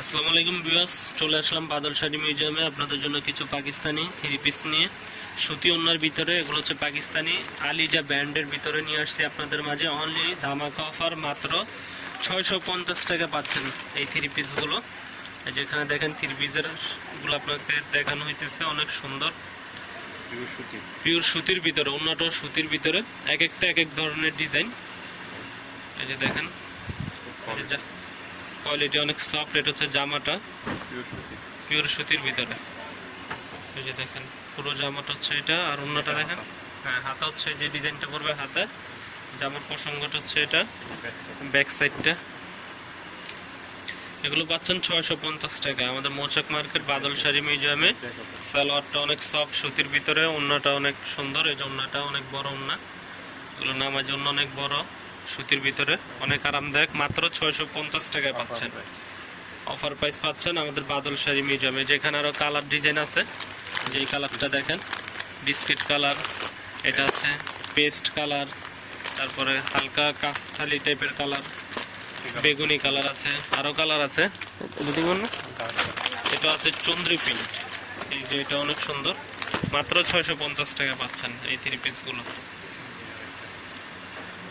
আসসালামু আলাইকুম বিয়াস চলে আসলাম বাদল শাড়ি মিউজিয়ামে। আপনাদের জন্য কিছু পাকিস্তানি থ্রি পিস নিয়ে। সুতি ওনার ভিতরে এগুলো হচ্ছে পাকিস্তানি আলিজা ব্র্যান্ডের ভিতরে নিয়ে আসছি আপনাদের মাঝে। অনলি ধামাকা অফার মাত্র ছয়শো পঞ্চাশ টাকা পাচ্ছেন এই থ্রি পিসগুলো যেখানে দেখেন থ্রি পিসেরগুলো আপনাকে দেখানো হইতেছে অনেক সুন্দর। পিওর সুতির ভিতরে অন্যটাও সুতির ভিতরে। এক একটা এক এক ধরনের ডিজাইন এই যে দেখেন। কোয়ালিটি অনেক সফট এটা হচ্ছে জামাটা। পিওর সুতির ভিতরে। এই যে দেখেন পুরো জামাটা হচ্ছে এটা আর অন্যটা দেখেন। হ্যাঁ হাতা হচ্ছে যে ডিজাইনটা করবে হাতে। জামার প্রসঙ্গটা হচ্ছে এটা। ব্যাক সাইডটা এগুলো পাচ্ছেন ছয়শো পঞ্চাশ টাকা। আমাদের মৌচাক মার্কেট বাদল শাড়ি মিউজিয়ামে। সালোয়ারটা অনেক সফট সুতির ভিতরে। ওন্নাটা অনেক সুন্দর। এই যে ওন্নাটা অনেক বড় ওন্না। এগুলো নামাজ অন্য অনেক বড়। সুতির ভিতরে। অনেক আরামদায়ক। মাত্র ছয়শো পঞ্চাশ টাকায় পাচ্ছেন। অফার প্রাইস পাচ্ছেন আমাদের বাদল শাড়ি মিউজিয়ামে। যেখানে আরও কালার ডিজাইন আছে। যেই কালারটা দেখেন বিস্কিট কালার এটা আছে পেস্ট কালার তারপরে হালকা কাঠালি টাইপের কালার বেগুনি কালার আছে আরও কালার আছে। এটা এটা আছে চন্দ্রি প্রিন্ট এই যে এটা অনেক সুন্দর। মাত্র ছয়শো পঞ্চাশ টাকা পাচ্ছেন এই থ্রি পিসগুলো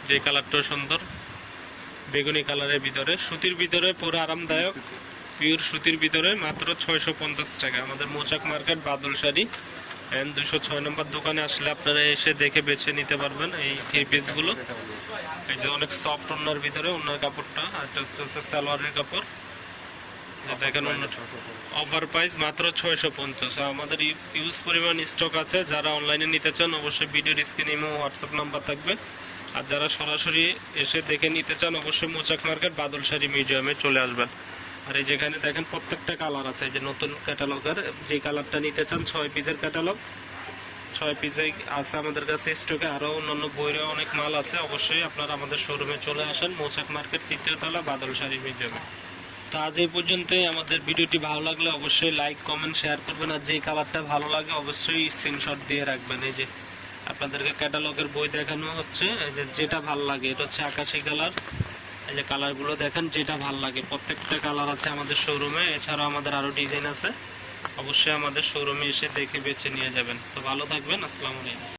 যে কালারটাও সুন্দর, বেগুনি কালারের ভিতরে। সুতির ভিতরে পুরো আরামদায়ক পিওর সুতির ভিতরে মাত্র ছয়শো পঞ্চাশ টাকা। আমাদের মোচাক মার্কেট, বাদল শাড়ি। অ্যান্ড দুশো ছয় নম্বর দোকানে আসলে আপনারা এসে দেখে বেছে নিতে পারবেন এই থ্রি পিসগুলো এই যে অনেক সফট ওনার ভিতরে ওনার কাপড়টা, আর হচ্ছে সালোয়ারের কাপড়। দেখেন অন্য অফার প্রাইস মাত্র ছয়শো পঞ্চাশ। আমাদের ইউজ পরিমাণ স্টক আছে। যারা অনলাইনে নিতে চান, অবশ্যই ভিডিওর স্ক্রিনে হোয়াটসঅ্যাপ নাম্বার থাকবে। আর যারা সরাসরি এসে দেখে নিতে চান, অবশ্যই মোচাক মার্কেট বাদল শাড়ি মিউজিয়ামে চলে আসবেন। আর এই যেখানে দেখেন প্রত্যেকটা কালার আছে যে নতুন ক্যাটালগের যে কালারটা নিতে চান, ছয় পিসের ক্যাটালগ। ছয় পিসে আছে আমাদের কাছে স্টকে, আরও অন্যান্য বইয়েরও অনেক মাল আছে। অবশ্যই আপনারা আমাদের শোরুমে চলে আসেন, মোচাক মার্কেট তৃতীয় তলা বাদল শাড়ি মিউজিয়ামে। তো আজ এই পর্যন্তই। আমাদের ভিডিওটি ভালো লাগলে অবশ্যই লাইক, কমেন্ট, শেয়ার করবেন। আর যে কালারটা ভালো লাগে, অবশ্যই স্ক্রিনশট দিয়ে রাখবেন। এই যে আপনাদেরকে ক্যাটালগের বই দেখানো হচ্ছে। যেটা ভালো লাগে, এটা হচ্ছে আকাশি কালার। এই যে কালারগুলো দেখেন, যেটা ভালো লাগে। প্রত্যেকটা কালার আছে আমাদের শোরুমে, এছাড়াও আমাদের আরও ডিজাইন আছে। অবশ্যই আমাদের শোরুমে এসে দেখে বেছে নিয়ে যাবেন। তো ভালো থাকবেন, আসসালামু আলাইকুম।